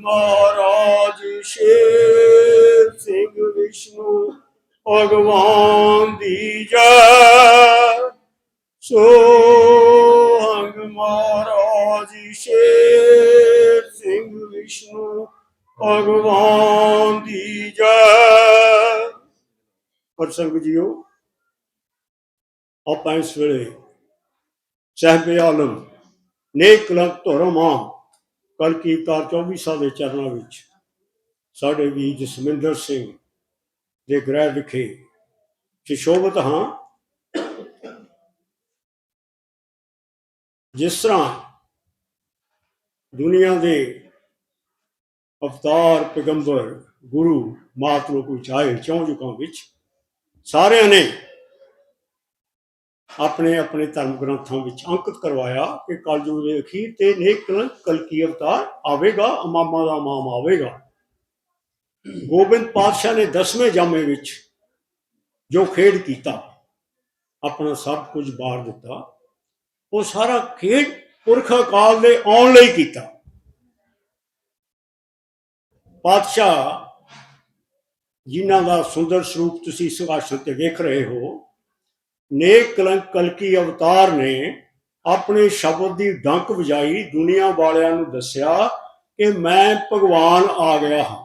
ਮਹਾਰਾਜ ਸ਼ੇਰ ਸਿੰਘ ਵਿਸ਼ਨੂੰ ਭਗਵਾਨ ਦੀ ਜੈ। ਸੋਹੰਗ ਮਹਾਰਾਜ ਸ਼ੇਰ ਸਿੰਘ ਵਿਸ਼ਨੂੰ ਭਗਵਾਨ ਦੀ ਜੈ। ਪਰ ਜੀਓ, ਆਪਾਂ ਇਸ ਵੇਲੇ ਸਹਿਬੇ ਆਲਮ ਨੇਕ ਕਲੰਕ ਧਰਮਾਂ ਕਲਕੀ ਅਵਤਾਰ 24 ਦੇ ਚਰਨਾਂ ਵਿੱਚ ਸਾਡੇ ਵੀ ਜਸਮਿੰਦਰ ਸਿੰਘ ਦੇ ਗ੍ਰਹਿ ਵਿਖੇ ਸ਼ਿਸ਼ੋਭਤ ਹਾਂ। ਜਿਸ ਤਰ੍ਹਾਂ ਦੁਨੀਆ ਦੇ ਅਵਤਾਰ ਪੈਗੰਬਰ ਗੁਰੂ ਮਾਤ ਮਾਤਲੋਕ ਵਿੱਚ ਆਏ ਚੌਂ ਯੁਗਾਂ ਵਿੱਚ ਸਾਰਿਆਂ ਨੇ ਆਪਣੇ ਆਪਣੇ ਧਰਮ ਗ੍ਰੰਥਾਂ ਵਿੱਚ ਅੰਕਿਤ ਕਰਵਾਇਆ ਕਿ ਕਲਯੁਗ ਦੇ ਅਖੀਰ ਤੇ ਨੇਕ ਕਲੰਕ ਕਲਕੀ ਅਵਤਾਰ ਆਵੇਗਾ, ਅਮਾਮਾ ਦਾ ਮਾਮ ਆਵੇਗਾ। ਗੋਬਿੰਦ ਪਾਤਸ਼ਾਹ ਨੇ 10ਵੇਂ ਜਾਮੇ ਵਿੱਚ ਜੋ ਖੇਡ ਕੀਤਾ, ਆਪਣਾ ਸਭ ਕੁਝ ਬਾਰ ਦਿੱਤਾ, ਉਹ ਸਾਰਾ ਖੇਡ ਪੁਰਖ ਅਕਾਲ ਦੇ ਆਉਣ ਲਈ ਕੀਤਾ। ਪਾਤਸ਼ਾਹ, ਜਿਨ੍ਹਾਂ ਦਾ ਸੁੰਦਰ ਸਰੂਪ ਤੁਸੀਂ ਸਿੰਘਾਸਨ ਤੇ ਵੇਖ ਰਹੇ ਹੋ ਨੇਕ ਕਲੰਕ ਕਲਕੀ ਅਵਤਾਰ ਨੇ ਆਪਣੇ ਸ਼ਬਦ ਦੀ ਡੰਕ ਵਜਾਈ ਦੁਨੀਆ ਵਾਲਿਆਂ ਨੂੰ ਦੱਸਿਆ ਕਿ ਮੈਂ ਭਗਵਾਨ ਆ ਗਿਆ ਹਾਂ।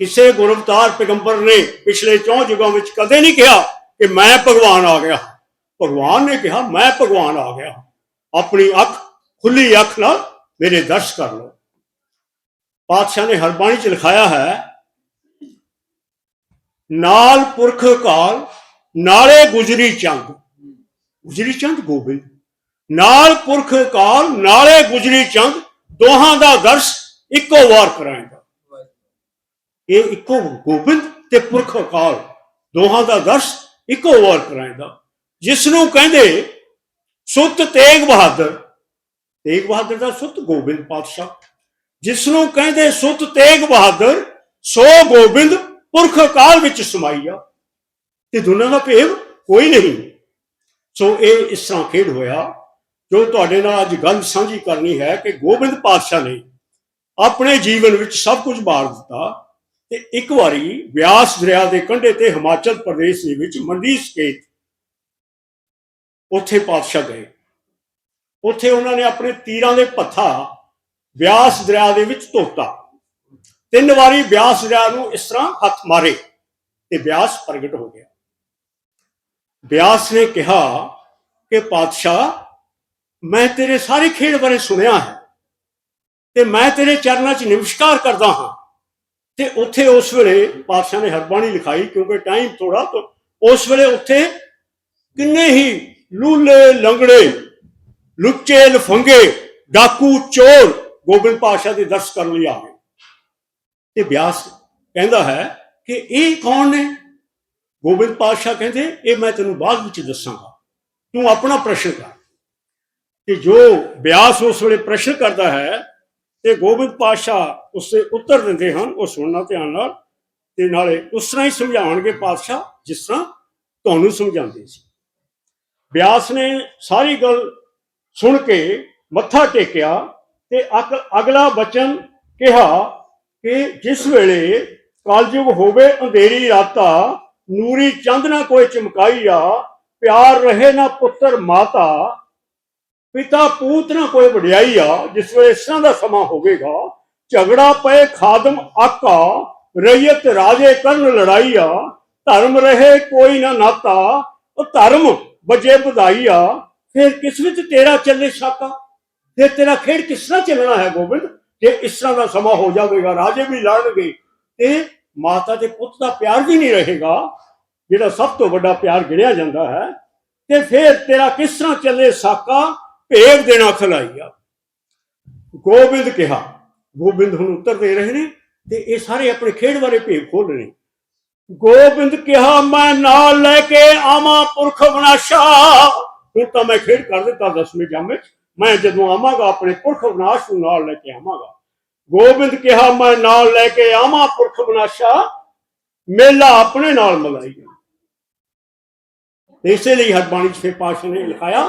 ਕਿਸੇ ਗੁਰਵਤਾਰ ਪੈਗੰਬਰ ਨੇ ਪਿਛਲੇ ਚੌਂ ਯੁਗਾਂ ਵਿੱਚ ਕਦੇ ਨਹੀਂ ਕਿਹਾ ਕਿ ਮੈਂ ਭਗਵਾਨ ਆ ਗਿਆ ਭਗਵਾਨ ਨੇ ਕਿਹਾ, ਮੈਂ ਭਗਵਾਨ ਆ ਗਿਆ ਹਾਂ। ਆਪਣੀ ਅੱਖ, ਖੁੱਲੀ ਅੱਖ ਨਾਲ ਮੇਰੇ ਦਰਸ਼ ਕਰ ਲਓ। ਪਾਤਸ਼ਾਹ ਨੇ ਹਰਬਾਣੀ ਚ ਲਿਖਾਇਆ ਹੈ, ਨਾਲ ਪੁਰਖ ਕਾਲ ਨਾਲੇ ਗੁਜਰੀ ਚੰਦ। ਗੁਜਰੀ ਚੰਦ ਗੋਬਿੰਦ। ਨਾਲ ਪੁਰਖ ਕਾਲ, ਨਾਲੇ ਗੁਜਰੀ ਚੰਦ। ਦੋਹਾਂ ਦਾ ਦਰਸ਼ ਇੱਕੋ ਵਾਰ ਕਰਾਏਗਾ। ਇਹ ਇੱਕੋ ਗੋਬਿੰਦ ਤੇ ਪੁਰਖ ਕਾਲ। ਦੋਹਾਂ ਦਾ ਦਰਸ਼ ਇੱਕੋ ਵਾਰ ਕਰਾਏਗਾ। ਜਿਸ ਨੂੰ ਕਹਿੰਦੇ ਸੁੱਤ ਤੇਗ ਬਹਾਦਰ। ਤੇਗ ਬਹਾਦਰ ਦਾ ਸੁੱਤ ਗੋਬਿੰਦ ਪਾਤਸ਼ਾਹ। ਜਿਸ ਨੂੰ ਕਹਿੰਦੇ ਸੁੱਤ ਤੇਗ ਬਹਾਦਰ, ਸੋ ਗੋਬਿੰਦ ਪੁਰਖ ਕਾਲ ਵਿੱਚ ਸਮਾਈ ਆ। ਤੇ ਦੋਨਾਂ ਦਾ ਭੇਵ ਕੋਈ ਨਹੀਂ। ਸੋ ਇਹ ਇਸ ਤਰ੍ਹਾਂ ਖੇਡ ਹੋਇਆ, ਜੋ ਤੁਹਾਡੇ ਨਾਲ ਅੱਜ ਗੱਲ ਸਾਂਝੀ ਕਰਨੀ ਹੈ ਕਿ ਗੋਬਿੰਦ ਪਾਤਸ਼ਾਹ ਨੇ ਆਪਣੇ ਜੀਵਨ ਵਿੱਚ ਸਭ ਕੁਝ ਬਾਰ ਦਿੱਤਾ ਤੇ ਇੱਕ ਵਾਰੀ ਵਿਆਸ ਦਰਿਆ ਦੇ ਕੰਢੇ ਤੇ ਹਿਮਾਚਲ ਪ੍ਰਦੇਸ਼ ਦੇ ਵਿੱਚ ਮੰਡੀ ਸਕੇਤ ਉੱਥੇ ਪਾਤਸ਼ਾਹ ਗਏ। ਉੱਥੇ ਉਹਨਾਂ ਨੇ ਆਪਣੇ ਤੀਰਾਂ ਦੇ ਪੱਥਾ ਵਿਆਸ ਦਰਿਆ ਦੇ ਵਿੱਚ ਧੋਤਾ ਤਿੰਨ ਵਾਰੀ ਵਿਆਸ ਦਰਿਆ ਨੂੰ ਇਸ ਤਰ੍ਹਾਂ ਹੱਥ ਮਾਰੇ ਤੇ ਵਿਆਸ ਪ੍ਰਗਟ ਹੋ ਗਿਆ। ਬਿਆਸ ਨੇ ਕਿਹਾ ਕਿ ਪਾਤਸ਼ਾਹ, ਮੈਂ ਤੇਰੇ ਸਾਰੇ ਖੇਡ ਬਾਰੇ ਸੁਣਿਆ ਹੈ ਤੇ ਮੈਂ ਤੇਰੇ ਚਰਨਾਂ 'ਚ ਨਮਸਕਾਰ ਕਰਦਾ ਹਾਂ। ਤੇ ਉੱਥੇ ਉਸ ਵੇਲੇ ਪਾਤਸ਼ਾਹ ਨੇ ਹਰਬਾਣੀ ਲਿਖਾਈ ਕਿਉਂਕਿ ਟਾਈਮ ਥੋੜਾ ਉਸ ਵੇਲੇ ਉੱਥੇ ਕਿੰਨੇ ਹੀ ਲੂਲੇ ਲੰਗੜੇ, ਲੁੱਚੇ ਲਫੰਗੇ, ਡਾਕੂ ਚੋਰ ਗੋਬਿੰਦ ਪਾਤਸ਼ਾਹ ਦੇ ਦਰਸ਼ ਕਰਨ ਲਈ ਆ ਗਏ। ਤੇ ਬਿਆਸ ਕਹਿੰਦਾ ਹੈ ਕਿ ਇਹ ਕੌਣ ਨੇ? ਗੋਬਿੰਦ ਪਾਤਸ਼ਾਹ ਕਹਿੰਦੇ, ਇਹ ਮੈਂ ਤੈਨੂੰ ਬਾਅਦ ਵਿੱਚ ਦੱਸਾਂਗਾ। ਤੂੰ ਆਪਣਾ ਪ੍ਰਸ਼ਨ ਕਰ। ਕਿ ਜੋ ਬਿਆਸ ਉਸ ਵੇਲੇ ਪ੍ਰਸ਼ਨ ਕਰਦਾ ਹੈ ਤੇ ਗੋਬਿੰਦ ਪਾਤਸ਼ਾਹ ਉਸੇ ਉੱਤਰ ਦਿੰਦੇ ਹਨ, ਉਹ ਸੁਣਨਾ ਧਿਆਨ ਨਾਲ, ਤੇ ਨਾਲੇ ਉਸ ਤਰ੍ਹਾਂ ਹੀ ਸਮਝਾਉਣਗੇ ਪਾਤਸ਼ਾਹ, ਜਿਸ ਤਰ੍ਹਾਂ ਤੁਹਾਨੂੰ ਸਮਝਾਉਂਦੇ ਸੀ। ਬਿਆਸ ਨੇ ਸਾਰੀ ਗੱਲ ਸੁਣ ਕੇ ਮੱਥਾ ਟੇਕਿਆ ਤੇ ਅਕ- ਅਗਲਾ ਬਚਨ ਕਿਹਾ ਕਿ ਜਿਸ ਵੇਲੇ ਕਲਯੁਗ ਹੋਵੇ, ਅੰਧੇਰੀ ਰਾਤਾਂ ਨੂਰੀ ਚੰਦ ਨਾ ਕੋਈ ਚਮਕਾਈਆ ਪਿਆਰ ਰਹੇ ਨਾ ਪੁੱਤਰ ਮਾਤਾ, ਪਿਤਾ ਪੂਤ ਨਾ ਕੋਈ ਵਡਿਆਈ ਆ, ਜਿਸ ਵੇਲੇ ਇਸ ਤਰ੍ਹਾਂ ਦਾ ਸਮਾਂ ਹੋਵੇਗਾ, ਝਗੜਾ ਪਏ ਖਾਦਮ ਆਕਾ ਰਈਅਤ ਰਾਜੇ ਕਰਨ ਲੜਾਈ ਆ, ਧਰਮ ਰਹੇ ਕੋਈ ਨਾ ਨਾਤਾ, ਉਹ ਧਰਮ ਵਜੇ ਵਧਾਈ ਆ, ਫਿਰ ਕਿਸ ਵਿੱਚ ਤੇਰਾ ਚੱਲੇ ਸਾਕਾ ਫਿਰ ਤੇਰਾ ਖੇਡ ਕਿਸ ਤਰ੍ਹਾਂ ਚੱਲਣਾ ਹੈ ਗੋਬਿੰਦ? ਜੇ ਇਸ ਤਰ੍ਹਾਂ ਦਾ ਸਮਾਂ ਹੋ ਜਾਵੇਗਾ, ਰਾਜੇ ਵੀ ਲੜਨਗੇ, ਤੇ ਮਾਤਾ ਤੇ ਪੁੱਤ ਦਾ ਪਿਆਰ ਵੀ ਨਹੀਂ ਰਹੇਗਾ, ਜਿਹੜਾ ਸਭ ਤੋਂ ਵੱਡਾ ਪਿਆਰ ਗਿਣਿਆ ਜਾਂਦਾ ਹੈ, ਤੇ ਫਿਰ ਤੇਰਾ ਕਿਸ ਤਰ੍ਹਾਂ ਚੱਲੇ ਸਾਕਾ ਭੇਗ ਦੇਣਾ ਖਲਾਈਆ। ਗੋਬਿੰਦ ਕਿਹਾ, ਗੋਬਿੰਦ ਹੁਣ ਉੱਤਰ ਦੇ ਰਹੇ ਨੇ, ਤੇ ਇਹ ਸਾਰੇ ਆਪਣੇ ਖੇਡ ਬਾਰੇ ਭੇਵ ਖੋਲ ਰਹੇ ਗੋਬਿੰਦ ਕਿਹਾ, ਮੈਂ ਨਾਲ ਲੈ ਕੇ ਆਵਾਂ ਪੁਰਖ ਵਿਨਾਸ਼ਾ। ਹੁਣ ਤਾਂ ਮੈਂ ਖੇਡ ਕਰ ਦਿੱਤਾ ਦਸਵੇਂ ਜਾਮੇ 'ਚ, ਮੈਂ ਜਦੋਂ ਆਵਾਂਗਾ ਆਪਣੇ ਪੁਰਖ ਵਿਨਾਸ਼ ਨੂੰ ਨਾਲ ਲੈ ਕੇ ਆਵਾਂਗਾ। ਗੋਬਿੰਦ ਕਿਹਾ, ਮੈਂ ਨਾਲ ਲੈ ਕੇ ਆਵਾਂ ਪੁਰਖ ਵਿਨਾਸ਼ਾ ਮੇਲਾ ਆਪਣੇ ਨਾਲ ਮਲਾਈਆ ਇਸੇ ਲਈ ਹਰਬਾਣੀ ਚ ਫਿਰ ਪਾਸ਼ਾ ਨੇ ਲਿਖਾਇਆ,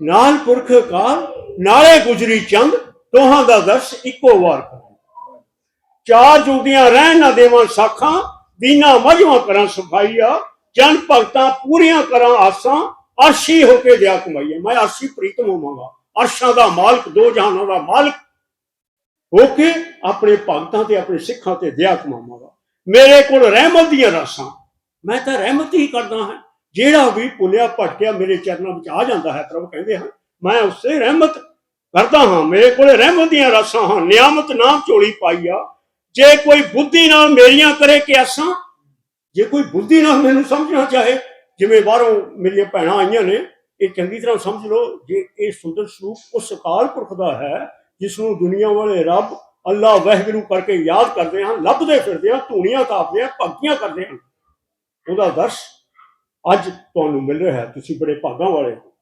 ਨਾਲ ਪੁਰਖ ਕਾਲ ਨਾਲੇ ਗੁਜਰੀ ਚੰਦ, ਦੋਹਾਂ ਦਾ ਦਰਸ ਇੱਕੋ ਵਾਰ ਕਰਾਂ। ਚਾਰ ਜੁਗਦੀਆਂ ਰਹਿਣ ਨਾ ਦੇਵਾਂ ਸਾਖਾਂ, ਦੀਨਾ ਮਜਵਾ ਕਰਾਂ ਸਫਾਈਆ। ਜਨ ਭਗਤਾਂ ਪੂਰੀਆਂ ਕਰਾਂ ਆਸਾਂ ਅਰਸ਼ੀ ਹੋ ਕੇ ਦਿਆ ਕਮਾਈਆ। ਮੈਂ ਅਰਸ਼ੀ ਪ੍ਰੀਤਮ ਹੋਵਾਂਗਾ। ਅਰਸ਼ਾਂ ਦਾ ਮਾਲਕ, ਦੋ ਜਹਾਨਾਂ ਦਾ ਮਾਲਕ ਹੋ ਕੇ ਆਪਣੇ ਭਗਤਾਂ ਤੇ, ਆਪਣੇ ਸਿੱਖਾਂ ਤੇ ਦਇਆ ਕਮਾਵਾਂਗਾ ਮੇਰੇ ਕੋਲ ਰਹਿਮਤ ਦੀਆਂ ਰਾਸਾਂ। ਮੈਂ ਤਾਂ ਰਹਿਮਤ ਹੀ ਕਰਦਾ ਹਾਂ। ਜਿਹੜਾ ਵੀ ਪੁਲਿਆ ਭਟਕਿਆ ਮੇਰੇ ਚਰਨਾਂ ਵਿੱਚ ਆ ਜਾਂਦਾ ਹੈ, ਪ੍ਰਭੂ ਕਹਿੰਦੇ ਹਨ, ਮੈਂ ਉਸੇ ਰਹਿਮਤ ਕਰਦਾ ਹਾਂ। ਮੇਰੇ ਕੋਲ ਰਹਿਮਤ ਦੀਆਂ ਰਾਸਾਂ ਹਨ। ਨਿਆਮਤ ਨਾਮ ਝੋਲੀ ਪਾਈਆ ਜੇ ਕੋਈ ਬੁੱਧੀ ਨਾਲ ਮੇਰੀਆਂ ਕਰੇ ਕਿਆਸਾਂ, ਜੇ ਕੋਈ ਬੁੱਧੀ ਨਾਲ ਮੈਨੂੰ ਸਮਝਣਾ ਚਾਹੇ, ਜਿਵੇਂ ਬਾਹਰੋਂ ਮੇਰੀਆਂ ਭੈਣਾਂ ਆਈਆਂ ਨੇ, ਇਹ ਚੰਗੀ ਤਰ੍ਹਾਂ ਸਮਝ ਲਓ, ਜੇ ਇਹ ਸੁੰਦਰ ਸਰੂਪ ਉਸ ਅਕਾਲ ਪੁਰਖ ਦਾ ਹੈ ਜਿਸ ਨੂੰ ਦੁਨੀਆ ਵਾਲੇ ਰੱਬ ਅੱਲਾ ਵਾਹਿਗੁਰੂ ਕਰਕੇ ਯਾਦ ਕਰਦੇ ਹਾਂ ਲੱਭਦੇ ਫਿਰਦੇ ਹਾਂ ਧੂਣੀਆਂ ਤਾਪਦੇ ਹਾਂ ਭਗਤੀਆਂ ਕਰਦੇ ਹਨ। ਉਹਦਾ ਦਰਸ ਅੱਜ ਤੁਹਾਨੂੰ ਮਿਲ ਰਿਹਾ ਹੈ, ਤੁਸੀਂ ਬੜੇ ਭਾਗਾਂ ਵਾਲੇ ਹੋ।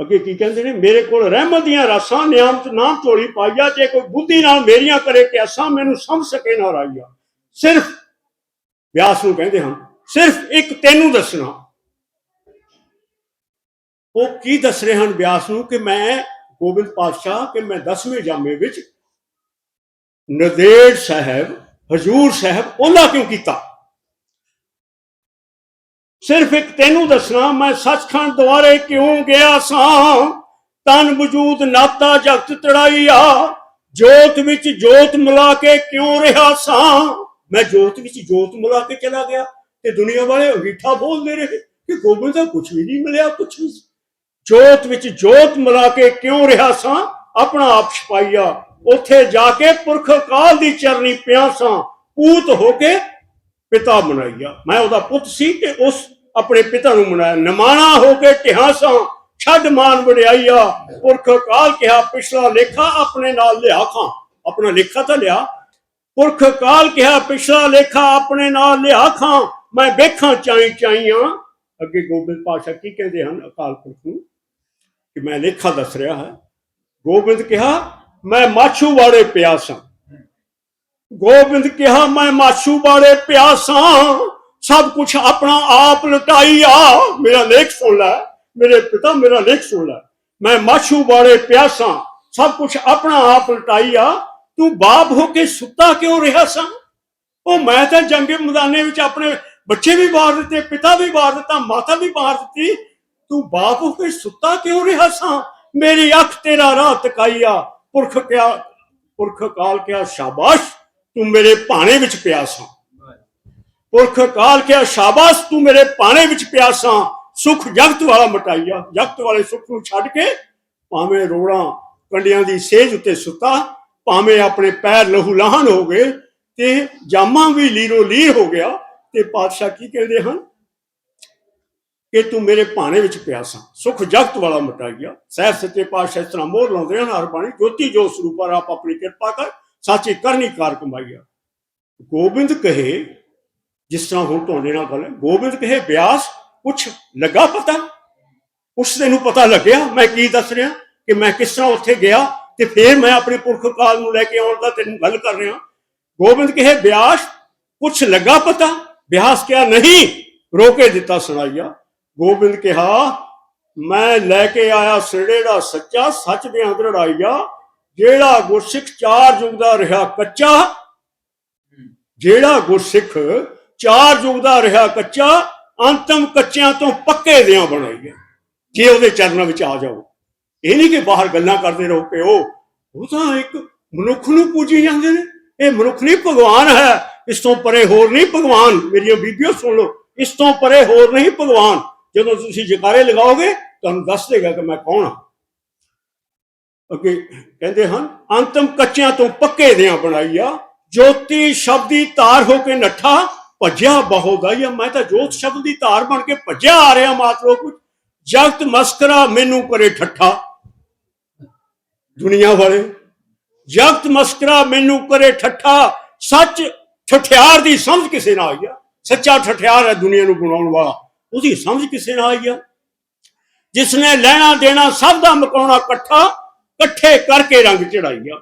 ਅੱਗੇ ਕੀ ਕਹਿੰਦੇ ਨੇ? ਮੇਰੇ ਕੋਲ ਰਹਿਮਤ ਦੀਆਂ ਰਾਸਾਂ, ਨਿਆਮਤ ਨਾਮ ਝੋਲੀ ਪਾਈਆ, ਜੇ ਕੋਈ ਬੁੱਧੀ ਨਾਲ ਮੇਰੀਆਂ ਕਰੇ ਕਿਆਸਾਂ ਮੈਨੂੰ ਸਮਝ ਸਕੇ ਨਾ ਰਾਈਆ। ਸਿਰਫ ਵਿਆਸ ਨੂੰ ਕਹਿੰਦੇ ਹਨ, ਸਿਰਫ ਇੱਕ ਤੈਨੂੰ ਦੱਸਣਾ। ਉਹ ਕੀ ਦੱਸ ਰਹੇ ਹਨ ਵਿਆਸ ਨੂੰ ਕਿ ਮੈਂ ਗੋਬਿੰਦ ਪਾਤਸ਼ਾਹ ਕਿ ਮੈਂ 10ਵੇਂ ਜਾਮੇ ਵਿੱਚ ਨਦੇੜ ਸਾਹਿਬ, ਹਜੂਰ ਸਾਹਿਬ ਉਹਨਾਂ ਕਿਉਂ ਕੀਤਾ? ਸਿਰਫ ਇੱਕ ਤੈਨੂੰ ਦੱਸਣਾ, ਮੈਂ ਸੱਚਖੰਡ ਦੁਆਰੇ ਕਿਉਂ ਗਿਆ ਸਾਂ? ਤਨ ਵਜੂਦ ਨਾਤਾ ਜਗਤ ਤੜਾਈਆ ਜੋਤ ਵਿੱਚ ਜੋਤ ਮਿਲਾ ਕੇ ਕਿਉਂ ਰਿਹਾ ਸਾਂ? ਮੈਂ ਜੋਤ ਵਿੱਚ ਜੋਤ ਮਿਲਾ ਕੇ ਚਲਾ ਗਿਆ ਤੇ ਦੁਨੀਆ ਵਾਲੇ ਅੰਗੀਠਾ ਬੋਲਦੇ ਰਹੇ ਕਿ ਗੋਬਿੰਦ ਦਾ ਕੁਝ ਵੀ ਨਹੀਂ ਮਿਲਿਆ ਕੁਝ ਵੀ ਜੋਤ ਵਿੱਚ ਜੋਤ ਮਿਲਾ ਕੇ ਕਿਉਂ ਰਿਹਾ ਸਾਂ? ਆਪਣਾ ਆਪ ਛਪਾਈਆ ਉੱਥੇ ਜਾ ਕੇ ਪੁਰਖ ਕਾਲ ਦੀ ਚਰਨੀ ਪਿਆ ਸਾਂ। ਪੂਤ ਹੋ ਕੇ ਪਿਤਾ ਮਨਾਈਆ ਮੈਂ ਉਹਦਾ ਪੁੱਤ ਸੀ ਤੇ ਉਸ ਆਪਣੇ ਪਿਤਾ ਨੂੰ ਮਨਾਇਆ। ਨਮਾਣਾ ਹੋ ਕੇ ਟਿਹਾ ਸਾਂ, ਛੱਡ ਮਾਨ ਵਡਿਆਈਆ, ਪੁਰਖ ਕਾਲ ਕਿਹਾ, ਪਿਛਲਾ ਲੇਖਾ ਆਪਣੇ ਨਾਲ ਲਿਆ ਖਾਂ। ਆਪਣਾ ਲੇਖਾ ਤਾਂ ਲਿਆ। ਪੁਰਖ ਕਾਲ ਕਿਹਾ, ਪਿਛਲਾ ਲੇਖਾ ਆਪਣੇ ਨਾਲ ਲਿਆ ਖਾਂ। ਮੈਂ ਵੇਖਾਂ ਚਾਈ ਚਾਈਆਂ ਅੱਗੇ ਗੋਬਿੰਦ ਪਾਸ਼ਾ ਕੀ ਕਹਿੰਦੇ ਹਨ ਅਕਾਲ ਪੁਰਖ ਨੂੰ? ਕਿ ਮੈਂ ਲੇਖਾ ਦੱਸ ਰਿਹਾ ਹੈ। ਗੋਬਿੰਦ ਕਿਹਾ, ਮੈਂ ਮਾਛੂ ਵਾਲੇ ਪਿਆਸਾਂ ਗੋਬਿੰਦ ਕਿਹਾ, ਮੈਂ ਮਾਛੂ ਵਾਲੇ ਪਿਆਸਾਂ ਸਭ ਕੁਝ ਆਪਣਾ ਆਪ ਲਟਾਈਆ ਮੇਰਾ ਲੇਖ ਸੁਣ ਲੈ। ਮੇਰੇ ਪਿਤਾ ਮੇਰਾ ਲੇਖ ਸੁਣ ਲੈ। ਮੈਂ ਮਾਛੂ ਵਾਲੇ ਪਿਆਸਾਂ ਸਭ ਕੁਝ ਆਪਣਾ ਆਪ ਲਟਾਈਆ ਤੂੰ ਬਾਪ ਹੋ ਕੇ ਸੁੱਤਾ ਕਿਉਂ ਰਿਹਾ ਸਾਂ? ਉਹ ਮੈਂ ਤਾਂ ਜੰਗੇ ਮੈਦਾਨੇ ਵਿੱਚ ਆਪਣੇ ਬੱਚੇ ਵੀ ਮਾਰ ਦਿੱਤੇ, ਪਿਤਾ ਵੀ ਮਾਰ ਦਿੱਤਾ, ਮਾਤਾ ਵੀ ਮਾਰ ਦਿੱਤੀ। ਤੂੰ ਬਾਪ ਹੋ ਸੁੱਤਾ ਕਿਉਂ ਰਿਹਾ ਸਾਂ? ਮੇਰੀ ਅੱਖ ਤੇਰਾ ਰਾਹ ਤਕਾਈਆ ਪੁਰਖ ਕਿਆ, ਪੁਰਖ ਕਾਲ ਕਿਆ ਸ਼ਾਬਾਸ਼, ਤੂੰ ਮੇਰੇ ਭਾਣੇ ਵਿੱਚ ਪਿਆ ਸਾਂ। ਪੁਰਖ ਕਾਲ ਕਿਆ ਸ਼ਾਬਾਸ਼, ਤੂੰ ਮੇਰੇ ਭਾਣੇ ਵਿੱਚ ਪਿਆ ਸਾਂ। ਸੁਖ ਜਗਤ ਵਾਲਾ ਮਟਾਈਆ ਜਗਤ ਵਾਲੇ ਸੁਖ ਨੂੰ ਛੱਡ ਕੇ ਭਾਵੇਂ ਰੋੜਾਂ ਕੰਡਿਆਂ ਦੀ ਸੇਜ ਉੱਤੇ ਸੁੱਤਾ, ਭਾਵੇਂ ਆਪਣੇ ਪੈਰ ਲਹੂ ਲਾਹਨ ਹੋ ਗਏ, ਤੇ ਜਾਮਾ ਵੀ ਲੀਰੋ ਲੀਰ ਹੋ ਗਿਆ, ਤੇ ਪਾਤਸ਼ਾਹ ਕੀ ਕਹਿੰਦੇ ਹਨ? ਕਿ ਤੂੰ ਮੇਰੇ ਭਾਣੇ ਵਿੱਚ ਪਿਆ ਸਾਂ। ਸੁਖ ਜਗਤ ਵਾਲਾ ਮਟਾਈਆ ਸਹਿਬ ਸੱਚੇ ਪਾਤਸ਼ਾਹ ਇਸ ਤਰ੍ਹਾਂ ਮੋਹਰ ਲਾਉਂਦੇ ਹਨ ਹਰ ਬਾਣੀ। ਜੋਤੀ ਜੋ ਸਰੂਪਾ ਆਪ ਆਪਣੀ ਕਿਰਪਾ ਕਰ, ਸਾਚੀ ਕਰਨੀ ਕਾਰ ਕਮਾਈਆ ਗੋਬਿੰਦ ਕਹੇ, ਜਿਸ ਤਰ੍ਹਾਂ ਹੁਣ ਤੁਹਾਡੇ ਨਾਲ ਗੱਲ ਗੋਬਿੰਦ ਕਹੇ, ਬਿਆਸ ਕੁਛ ਲੱਗਾ ਪਤਾ? ਉਸ ਤੈਨੂੰ ਪਤਾ ਲੱਗਿਆ? ਮੈਂ ਕੀ ਦੱਸ ਰਿਹਾ? ਕਿ ਮੈਂ ਕਿਸ ਤਰ੍ਹਾਂ ਉੱਥੇ ਗਿਆ ਤੇ ਫਿਰ ਮੈਂ ਆਪਣੇ ਪੁਰਖ ਕਾਲ ਨੂੰ ਲੈ ਕੇ ਆਉਣ ਦਾ ਤੈਨੂੰ ਗੱਲ ਕਰ ਰਿਹਾ? ਗੋਬਿੰਦ ਕਹੇ, ਬਿਆਸ ਕੁਛ ਲੱਗਾ ਪਤਾ? ਬਿਆਸ ਕਿਹਾ, ਨਹੀਂ, ਰੋਕੇ ਦਿੱਤਾ ਸੁਣਾਈਆ। ਗੋਬਿੰਦ ਕਿਹਾ, ਮੈਂ ਲੈ ਕੇ ਆਇਆ ਸਿੜੇ ਦਾ ਸੱਚਾ, ਸੱਚ ਦੇ ਅੰਦਰ ਆਈਆ ਜਿਹੜਾ ਗੁਰਸਿੱਖ ਚਾਰ ਯੁਗ ਦਾ ਰਿਹਾ ਕੱਚਾ, ਜਿਹੜਾ ਗੁਰਸਿੱਖ ਚਾਰ ਯੁਗ ਦਾ ਰਿਹਾ ਕੱਚਾ, ਅੰਤਮ ਕੱਚਿਆਂ ਤੋਂ ਪੱਕੇ ਦਿਆਂ ਬਣਾਈਏ ਜੇ ਉਹਦੇ ਚਰਨਾਂ ਵਿੱਚ ਆ ਜਾਓ। ਇਹ ਨਹੀਂ ਕਿ ਬਾਹਰ ਗੱਲਾਂ ਕਰਦੇ ਰਹੋ ਕਿ ਉਹ ਉਹ ਤਾਂ ਇੱਕ ਮਨੁੱਖ ਨੂੰ ਪੂਜੀ ਜਾਂਦੇ ਨੇ। ਇਹ ਮਨੁੱਖ ਨਹੀਂ, ਭਗਵਾਨ ਹੈ। ਇਸ ਤੋਂ ਪਰੇ ਹੋਰ ਨਹੀਂ, ਭਗਵਾਨ। ਮੇਰੀਆਂ ਬੀਬੀਆਂ ਸੁਣ ਲਓ। ਇਸ ਤੋਂ ਪਰੇ ਹੋਰ ਨਹੀਂ, ਭਗਵਾਨ। ਜਦੋਂ ਤੁਸੀਂ ਜਕਾਰੇ ਲਗਾਓਗੇ, ਤੁਹਾਨੂੰ ਦੱਸ ਦੇਗਾ ਕਿ ਮੈਂ ਕੌਣ ਹਾਂ। ਅੱਗੇ ਕਹਿੰਦੇ ਹਨ, ਅੰਤਮ ਕੱਚਿਆਂ ਤੋਂ ਪੱਕੇ ਦਿਆਂ ਬਣਾਈਆ, ਜੋਤੀ ਸ਼ਬਦੀ ਧਾਰ ਹੋ ਕੇ ਨੱਠਾ, ਭੱਜਿਆ ਬਹੁਦਾਈਆ ਮੈਂ ਤਾਂ ਜੋਤ ਸ਼ਬਦ ਦੀ ਧਾਰ ਬਣ ਕੇ ਭੱਜਿਆ ਆ ਰਿਹਾ ਮਾਤਰੋ ਕੁਝ ਜਗਤ ਮਸਕਰਾ ਮੈਨੂੰ ਕਰੇ ਠੱਠਾ। ਦੁਨੀਆ ਵਾਲੇ, ਜਗਤ ਮਸਕਰਾ ਮੈਨੂੰ ਕਰੇ ਠੱਠਾ। ਸੱਚ ਠਠਿਆਰ ਦੀ ਸਮਝ ਕਿਸੇ ਨਾ ਆਈ ਆ। ਸੱਚਾ ਠਠਿਆਰ ਹੈ ਦੁਨੀਆ ਨੂੰ ਬਣਾਉਣ ਵਾਲਾ। ਉਹਦੀ ਸਮਝ ਕਿਸੇ ਨਾਲ ਆਈ ਆ? ਜਿਸ ਨੇ ਲੈਣਾ ਦੇਣਾ ਸਭ ਦਾ ਮਕਾਉਣਾ ਇਕੱਠਾ, ਇਕੱਠੇ ਕਰਕੇ ਰੰਗ ਚੜਾਈਆ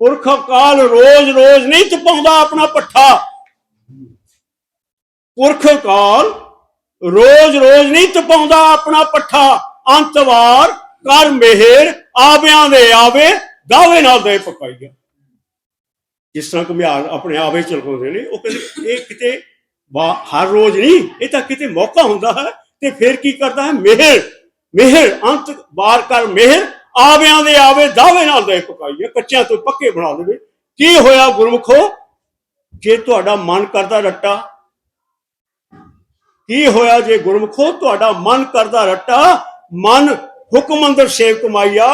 ਪੁਰਖ ਕਾਲ ਰੋਜ਼ ਰੋਜ਼ ਨਹੀਂ ਤਪਾਉਂਦਾ ਆਪਣਾ ਪੱਠਾ। ਪੁਰਖ ਕਾਲ ਰੋਜ਼ ਰੋਜ਼ ਨਹੀਂ ਤਪਾਉਂਦਾ ਆਪਣਾ ਪੱਠਾ। ਅੰਤਵਾਰ, ਕਰ ਮਿਹਰ, ਆਵਿਆਂ ਦੇ ਆਵੇ ਦਾਵੇ ਨਾਲ ਦੇ ਪਕਾਈਆ ਜਿਸ ਤਰ੍ਹਾਂ ਘੁਮਿਆਰ ਆਪਣੇ ਆਵੇ ਚਲਕਾਉਂਦੇ ਨੇ, ਉਹ ਕਹਿੰਦੇ, ਇਹ ਕਿਤੇ ਹਰ ਰੋਜ਼ ਨਹੀਂ, ਇਹ ਤਾਂ ਕਿਤੇ ਮੌਕਾ ਹੁੰਦਾ ਹੈ ਤੇ ਫਿਰ ਕੀ ਕਰਦਾ ਹੈ? ਮਿਹਰ ਮਿਹਰ, ਅੰਤ ਬਾਰ ਕਰ ਮਿਹਰ। ਆਵਿਆਂ ਦੇ ਆਵੇ ਦਾਵੇ ਨਾਲ ਦੇ ਪਕਾਈਆ ਕੱਚਿਆਂ ਤੋਂ ਪੱਕੇ ਬਣਾ ਦੇਵੇ। ਕੀ ਹੋਇਆ ਗੁਰਮੁਖੋ? ਜੇ ਤੁਹਾਡਾ ਮਨ ਕਰਦਾ ਰੱਟਾ, ਕੀ ਹੋਇਆ ਜੇ ਗੁਰਮੁਖੋ? ਤੁਹਾਡਾ ਮਨ ਕਰਦਾ ਰੱਟਾ, ਮਨ ਹੁਕਮ ਅੰਦਰ ਸੇਵ ਕਮਾਈਆ,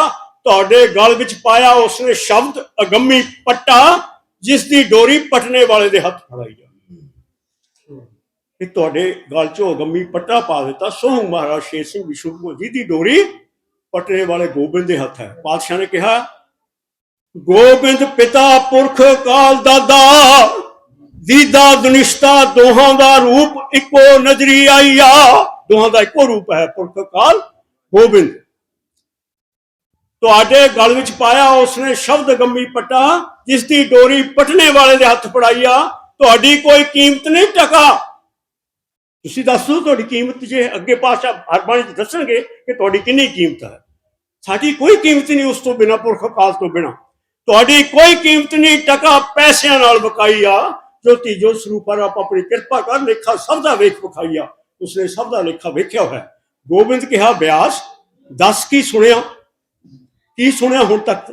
ਤੁਹਾਡੇ ਗਲ ਵਿੱਚ ਪਾਇਆ ਉਸਨੇ ਸ਼ਬਦ ਅਗੰਮੀ ਪੱਟਾ ਜਿਸ ਦੀ ਡੋਰੀ ਪਟਨੇ ਵਾਲੇ ਦੇ ਹੱਥ ਫੜਾਈ ਆ ਤੁਹਾਡੇ ਗਲ 'ਚੋਂ ਗੰਮੀ ਪੱਟਾ ਪਾ ਦਿੱਤਾ। ਸੋਹੰ ਮਹਾਰਾਜ ਸ਼ੇਰ ਸਿੰਘ ਵਿਸ਼ੂ ਜੀ ਦੀ ਡੋਰੀ ਪਟਨੇ ਵਾਲੇ ਗੋਬਿੰਦ ਦੇ ਹੱਥ ਹੈ। ਪਾਤਸ਼ਾਹ ਨੇ ਕਿਹਾ, ਗੋਬਿੰਦ ਪਿਤਾ ਪੁਰਖ ਕਾਲ ਦਾਦਾ, ਦੀਦਾ ਦੁਨਿਸ਼ਤਾ ਦੋਹਾਂ ਦਾ ਰੂਪ ਇੱਕੋ ਨਜ਼ਰੀ ਆਈਆ। ਦੋਹਾਂ ਦਾ ਇੱਕੋ ਰੂਪ ਹੈ ਪੁਰਖ ਕਾਲ ਗੋਬਿੰਦ। ਤੁਹਾਡੇ ਗਲ ਵਿੱਚ ਪਾਇਆ ਉਸਨੇ ਸ਼ਬਦ ਗੰਮੀ ਪਟਾ ਜਿਸ ਦੀ ਡੋਰੀ ਪਟਨੇ ਵਾਲੇ ਦੇ ਹੱਥ ਫੜਾਈਆ। ਤੁਹਾਡੀ ਕੋਈ ਕੀਮਤ ਨਹੀਂ ਟਕਾ। ਤੁਸੀਂ ਦੱਸੋ ਤੁਹਾਡੀ ਕੀਮਤ ਜੇ ਅੱਗੇ ਪਾਸ਼ਾ ਹਰਬਾਣੀ ਚ ਦੱਸਣਗੇ ਕਿ ਤੁਹਾਡੀ ਕਿੰਨੀ ਕੀਮਤ ਹੈ। ਸਾਡੀ ਕੋਈ ਕੀਮਤ ਨਹੀਂ ਉਸ ਤੋਂ ਬਿਨਾ, ਪੁਰਖ ਕਾਲ ਤੋਂ ਬਿਨਾ। ਤੁਹਾਡੀ ਕੋਈ ਕੀਮਤ ਨਹੀਂ, ਟਕਾ ਪੈਸਿਆਂ ਨਾਲ ਵਿਕਾਈ ਆ ਜੋਤੀ ਜੋ ਸਰੂਪ ਪਰ ਆਪ ਆਪਣੀ ਕਿਰਪਾ ਕਰ, ਲੇਖਾ ਸਭ ਦਾ ਵੇਖ ਵਿਖਾਈ ਆ ਉਸਨੇ ਸਭ ਦਾ ਲੇਖਾ ਵੇਖਿਆ ਹੋਇਆ। ਹੈ। ਗੋਬਿੰਦ ਕਿਹਾ, ਬਿਆਸ, ਦੱਸ ਕੀ ਸੁਣਿਆ? ਕੀ ਸੁਣਿਆ ਹੁਣ ਤੱਕ?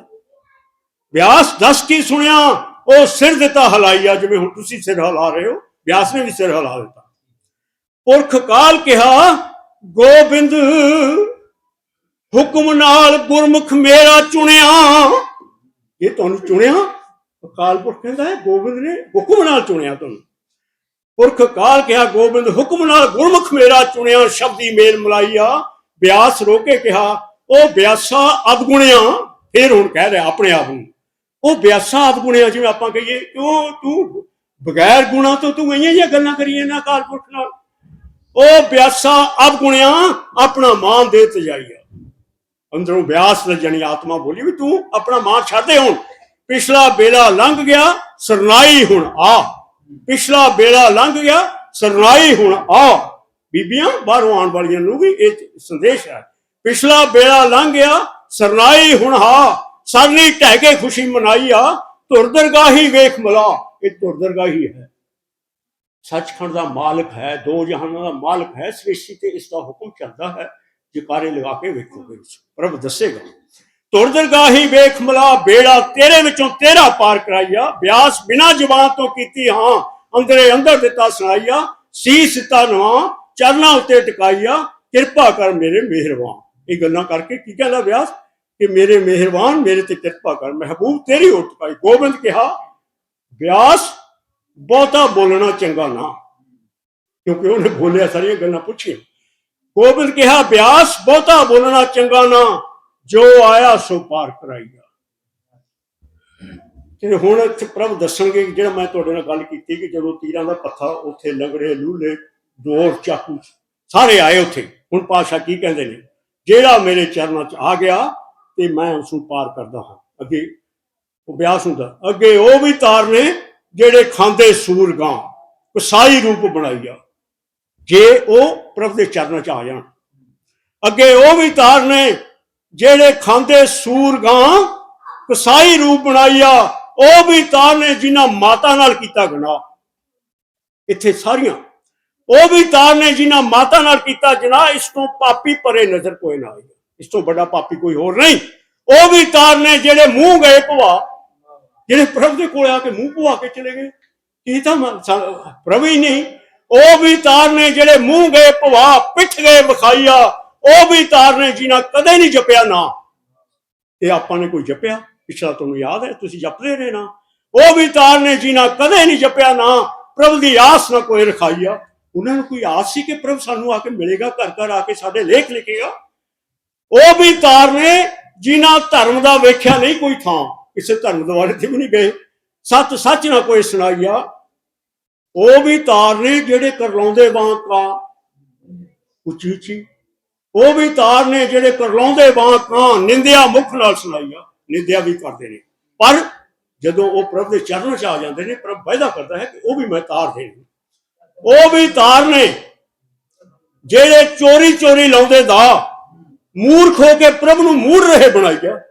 ਬਿਆਸ, ਦੱਸ ਕੀ ਸੁਣਿਆ? ਉਹ ਸਿਰ ਦਿੱਤਾ ਹਲਾਈਆ ਜਿਵੇਂ ਹੁਣ ਤੁਸੀਂ ਸਿਰ ਹਿਲਾ ਰਹੇ ਹੋ। ਬਿਆਸ ਨੇ ਵੀ ਸਿਰ ਹਿਲਾ ਦਿੱਤਾ। ਪੁਰਖ ਕਾਲ ਕਿਹਾ, ਗੋਬਿੰਦ, ਹੁਕਮ ਨਾਲ ਗੁਰਮੁਖ ਮੇਰਾ ਚੁਣਿਆ। ਇਹ ਤੁਹਾਨੂੰ ਚੁਣਿਆ? ਅਕਾਲ ਪੁਰਖ ਕਹਿੰਦਾ ਹੈ, ਗੋਬਿੰਦ ਨੇ ਹੁਕਮ ਨਾਲ ਚੁਣਿਆ ਤੁਹਾਨੂੰ। ਪੁਰਖ ਕਾਲ ਕਿਹਾ, ਗੋਬਿੰਦ, ਹੁਕਮ ਨਾਲ ਗੁਰਮੁਖ ਮੇਰਾ ਚੁਣਿਆ। ਸ਼ਬਦੀ ਮੇਲ ਮਲਾਈਆ, ਬਿਆਸ ਰੋਕੇ ਕਿਹਾ, ਉਹ ਬਿਆਸਾ ਅਦਗੁਣਿਆ। ਫਿਰ ਹੁਣ ਕਹਿ ਰਿਹਾ ਆਪਣੇ ਆਪ ਨੂੰ, ਉਹ ਬਿਆਸਾ ਅਦਗੁਣਿਆ ਜਿਵੇਂ ਆਪਾਂ ਕਹੀਏ, ਕਿਉਂ ਤੂੰ ਬਗੈਰ ਗੁਣਾ ਤੋਂ ਤੂੰ ਇਹੀਆਂ ਜਿਹੀਆਂ ਗੱਲਾਂ ਕਰੀਏ ਨਾ ਅਕਾਲ ਪੁਰਖ ਨਾਲ? ਉਹ ਬਿਆਸਾ ਅਦਗੁਣਿਆ ਆਪਣਾ ਮਾਨ ਦੇ ਤਜਾਈਆ ਅੰਦਰੋਂ ਬਿਆਸ ਦਾ ਜਣੀ ਆਤਮਾ ਬੋਲੀ ਵੀ ਤੂੰ ਆਪਣਾ ਮਾਨ ਛੱਡ ਦੇ ਹੁਣ। ਪਿਛਲਾ ਬੇੜਾ ਲੰਘ ਗਿਆ, ਸਰਨਾਈ ਹੁਣ ਆ। ਪਿਛਲਾ ਬੇੜਾ ਲੰਘ ਗਿਆ, ਸਰਨਾਈ ਹੁਣ ਆ। ਬੀਬੀਆਂ, ਬਾਹਰੋਂ ਆਉਣ ਵਾਲੀਆਂ ਨੂੰ ਵੀ ਇਹ ਸੰਦੇਸ਼ ਹੈ। ਪਿਛਲਾ ਬੇੜਾ ਲੰਘ ਗਿਆ, ਸਰਨਾਈ ਹੁਣ ਆ। ਸਰਨੀ ਢਹਿ ਕੇ ਖੁਸ਼ੀ ਮਨਾਈ ਆ। ਤੁਰਦਰਗਾਹੀ ਵੇਖ ਮਲਾ। ਇਹ ਤੁਰਦਰਗਾਹੀ ਹੈ। ਸੱਚਖੰਡ ਦਾ ਮਾਲਕ ਹੈ, ਦੋ ਜਹਾਨਾਂ ਦਾ ਮਾਲਕ ਹੈ, ਸ੍ਰਿਸ਼ਟੀ ਤੇ ਇਸ ਦਾ ਹੁਕਮ ਚੱਲਦਾ ਹੈ, ਜਕਾਰੇ ਲਗਾ ਕੇ ਵੇਖੋਗੇ ਪ੍ਰਭ ਦੱਸੇਗਾ, ਤੁਰ ਦਰਗਾਹੀ ਵੇਖ ਮਲਾ, ਬੇੜਾ ਤੇਰੇ ਵਿੱਚੋਂ ਤੇਰਾ ਪਾਰ ਕਰਾਈਆ, ਬਿਆਸ ਬਿਨਾ ਜ਼ੁਬਾਨ ਤੋਂ ਕੀਤੀ ਹਾਂ, ਅੰਦਰੇ ਅੰਦਰ ਦਿੱਤਾ ਸੁਣਾਈਆ, ਸੀਸ ਸਿੱਤਾ ਨਵਾ, ਚਰਨਾਂ ਉੱਤੇ ਟਿਕਾਈਆ, ਕਿਰਪਾ ਕਰ ਮੇਰੇ ਮਿਹਰਬਾਨ। ਇਹ ਗੱਲਾਂ ਕਰਕੇ ਕੀ ਕਹਿੰਦਾ ਬਿਆਸ? ਕਿ ਮੇਰੇ ਮਿਹਰਬਾਨ, ਮੇਰੇ ਤੇ ਕਿਰਪਾ ਕਰ, ਮਹਿਬੂਬ ਤੇਰੀ ਓਟ ਪਾਈ। ਗੋਬਿੰਦ ਕਿਹਾ, ਬਿਆਸ ਬਹੁਤਾ ਬੋਲਣਾ ਚੰਗਾ ਨਾ। ਕਿਉਂਕਿ ਉਹਨੇ ਬੋਲਿਆ ਸਾਰੀਆਂ ਗੱਲਾਂ ਪੁੱਛੀਆਂ। ਗੋਬਿੰਦ ਕਿਹਾ, ਬਿਆਸ, ਬਹੁਤਾ ਬੋਲਣਾ ਚੰਗਾ ਨਾ। ਜੋ ਆਇਆ ਸੋ ਪਾਰ ਕਰਾਈਆ। ਤੇ ਹੁਣ ਇੱਥੇ ਪ੍ਰਭ ਦੱਸਣਗੇ ਜਿਹੜਾ ਮੈਂ ਤੁਹਾਡੇ ਨਾਲ ਗੱਲ ਕੀਤੀ ਕਿ ਜਦੋਂ ਤੀਰਾਂ ਦਾ ਪੱਥਾ ਉੱਥੇ ਲੰਗੜੇ, ਲੂਲੇ ਦੋਰ ਚਾਕੂ ਸਾਰੇ ਆਏ ਉੱਥੇ। ਹੁਣ ਪਾਸ਼ਾ ਕੀ ਕਹਿੰਦੇ ਨੇ? ਜਿਹੜਾ ਮੇਰੇ ਚਰਨਾਂ 'ਚ ਆ ਗਿਆ, ਤੇ ਮੈਂ ਉਸ ਨੂੰ ਪਾਰ ਕਰਦਾ ਹਾਂ। ਅੱਗੇ ਉਹ ਬਿਆਸ ਹੁੰਦਾ, ਅੱਗੇ ਉਹ ਵੀ ਤਾਰ ਨੇ ਜਿਹੜੇ ਖਾਂਦੇ ਸੂਰਗਾਂ ਕਸਾਈ ਰੂਪ ਬਣਾਈਆ ਜੇ ਉਹ ਪ੍ਰਭ ਦੇ ਚਰਨਾਂ 'ਚ ਆ ਜਾਣ। ਅੱਗੇ ਉਹ ਵੀ ਤਾਰ ਨੇ, ਜਿਹੜੇ ਖਾਂਦੇ ਸੂਰਗਾਂ ਕਸਾਈ ਰੂਪ ਬਣਾਈਆ ਉਹ ਵੀ ਤਾਰ ਨੇ ਜਿਨ੍ਹਾਂ ਮਾਤਾ ਨਾਲ ਕੀਤਾ ਗੁਨਾਹ। ਇੱਥੇ ਸਾਰੀਆਂ। ਉਹ ਵੀ ਤਾਰ ਨੇ ਜਿਨ੍ਹਾਂ ਮਾਤਾ ਨਾਲ ਕੀਤਾ ਗੁਨਾਹ। ਇਸ ਤੋਂ ਪਾਪੀ ਪਰੇ ਨਜ਼ਰ ਕੋਈ ਨਾ ਆਈ। ਇਸ ਤੋਂ ਵੱਡਾ ਪਾਪੀ ਕੋਈ ਹੋਰ ਨਹੀਂ। ਉਹ ਵੀ ਤਾਰ ਨੇ ਜਿਹੜੇ ਮੂੰਹ ਗਏ ਭਵਾ ਜਿਹੜੇ ਪ੍ਰਭ ਦੇ ਕੋਲ ਆ ਕੇ ਮੂੰਹ ਭਵਾ ਕੇ ਚਲੇ ਗਏ। ਇਹ ਤਾਂ ਮ- ਪ੍ਰਭ ਹੀ ਨਹੀਂ, ਉਹ ਵੀ ਤਾਰ ਨੇ ਜਿਹੜੇ ਮੂੰਹ ਗਏ ਭਵਾ ਪਿੱਠ ਗਏ, ਵਿਖਾਈਆ। ਉਹ ਵੀ ਤਾਰ ਨੇ ਜਿਨ੍ਹਾਂ ਕਦੇ ਨਹੀਂ ਜਪਿਆ ਨਾ। ਇਹ ਆਪਾਂ ਨੇ ਕੋਈ ਜਪਿਆ? ਪਿਛਲਾ ਤੁਹਾਨੂੰ ਯਾਦ ਹੈ, ਤੁਸੀਂ ਜਪਦੇ ਰਹੇ ਨਾ। ਉਹ ਵੀ ਤਾਰ ਨੇ ਜਿਨ੍ਹਾਂ ਕਦੇ ਨਹੀਂ ਜਪਿਆ ਨਾ, ਪ੍ਰਭ ਦੀ ਆਸ ਨਾ ਕੋਈ ਰਖਾਈਆ। ਉਹਨਾਂ ਨੂੰ ਕੋਈ ਆਸ ਸੀ ਕਿ ਪ੍ਰਭ ਸਾਨੂੰ ਆ ਕੇ ਮਿਲੇਗਾ, ਘਰ ਘਰ ਆ ਕੇ ਸਾਡੇ ਲੇਖ ਲਿਖੇਗਾ? ਉਹ ਵੀ ਤਾਰ ਨੇ ਜਿਨ੍ਹਾਂ ਧਰਮ ਦਾ ਵੇਖਿਆ ਨਹੀਂ ਕੋਈ ਥਾਂ। ਕਿਸੇ ਧਰਮ ਦੁਆਰੇ ਤੇ ਵੀ ਨਹੀਂ ਗਏ। ਸੱਚ ਸੱਚ ਨਾ ਕੋਈ ਸੁਣਾਈਆ। ਉਹ ਵੀ ਤਾਰ ਨੇ ਜਿਹੜੇ ਕਰਲਾਉਂਦੇ ਵਾਂ ਕਾ। ਉੱਚੀ ਉੱਚੀ। ਉਹ ਵੀ ਤਾਰ ਨੇ ਜਿਹੜੇ ਕਰਲਾਉਂਦੇ ਵਾਂ ਕਾਂ। ਨਿੰਦਿਆ ਮੁਖ ਨਾਲ ਸੁਣਾਈਆ। ਨਿੰਦਿਆ ਵੀ ਕਰਦੇ ਨੇ। ਪਰ ਜਦੋਂ ਉਹ ਪ੍ਰਭ ਦੇ ਚਰਨਾਂ 'ਚ ਆ ਜਾਂਦੇ ਨੇ, ਪ੍ਰਭ ਵਾਅਦਾ ਕਰਦਾ ਹੈ ਕਿ ਉਹ ਵੀ ਮੈਂ ਤਾਰ ਦੇਣੀ। ਉਹ ਵੀ ਤਾਰ ਨੇ ਜਿਹੜੇ ਚੋਰੀ ਚੋਰੀ ਲਾਉਂਦੇ ਦਾ, ਮੂਰਖ ਹੋ ਕੇ ਪ੍ਰਭ ਨੂੰ ਮੂਰ ਰਹੇ ਬਣਾਇਆ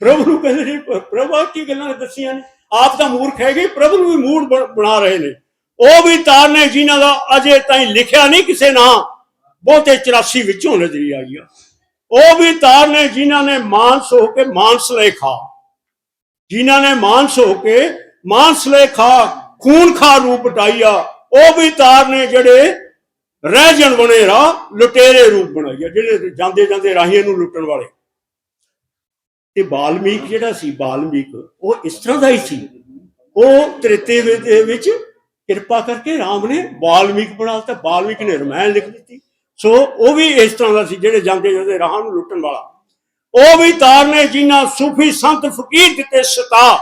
ਪ੍ਰਭੂ ਨੂੰ ਕਹਿੰਦੇ ਨੇ, ਪ- ਕੀ ਗੱਲਾਂ ਦੱਸੀਆਂ ਨੇ? ਆਪ ਦਾ ਮੂਰਖ ਹੈਗੇ, ਪ੍ਰਭੂ ਨੂੰ ਵੀ ਮੂੜ ਬਣਾ ਰਹੇ ਨੇ। ਉਹ ਵੀ ਤਾਰ ਨੇ ਜਿਨ੍ਹਾਂ ਦਾ ਅਜੇ ਤਾਈਂ ਲਿਖਿਆ ਨਹੀਂ ਕਿਸੇ ਨਾਂ। ਬਹੁਤੇ 84 ਵਿੱਚੋਂ ਨਜ਼ਰੀ ਆਈ ਆ। ਉਹ ਵੀ ਤਾਰ ਨੇ ਜਿਨ੍ਹਾਂ ਨੇ ਮਾਨਸ ਹੋ ਕੇ ਮਾਨਸ ਲੈ ਖਾ। ਜਿਨ੍ਹਾਂ ਨੇ ਮਾਨਸ ਹੋ ਕੇ ਮਾਨਸ ਲੈ ਖਾ, ਖੂਨ ਖਾ ਰੂਪ ਟਾਈਆ ਉਹ ਵੀ ਤਾਰ ਨੇ ਜਿਹੜੇ ਰਹਿ ਰਹਿਜਣ ਬਣੇ ਰਾ ਲੁਟੇਰੇ ਰੂਪ ਬਣਾਈਆ ਜਿਹੜੇ ਜਾਂਦੇ ਜਾਂਦੇ ਰਾਹੀਆਂ ਨੂੰ ਲੁੱਟਣ ਵਾਲੇ। ਤੇ ਬਾਲਮੀਕ ਜਿਹੜਾ ਸੀ, ਬਾਲਮੀਕ, ਉਹ ਇਸ ਤਰ੍ਹਾਂ ਦਾ ਹੀ ਸੀ। ਉਹ ਤ੍ਰਿਤੇ ਦੇ ਵਿੱਚ ਕਿਰਪਾ ਕਰਕੇ ਰਾਮ ਨੇ ਬਾਲਮੀਕ ਬਣਾ ਬਾਲਮੀਕ ਨੇ ਰਮਾਇਣ ਲਿਖ ਦਿੱਤੀ। ਸੋ ਉਹ ਵੀ ਇਸ ਤਰ੍ਹਾਂ ਦਾ ਸੀ, ਜਿਹੜੇ ਜਾਂਦੇ ਜਾਂਦੇ ਰਾਹਾਂ ਨੂੰ ਲੁੱਟਣ ਵਾਲਾ। ਉਹ ਵੀ ਤਾਰ ਜਿਨ੍ਹਾਂ ਸੂਫੀ ਸੰਤ ਫਕੀਰ ਦਿੱਤੇ ਸਤਾ।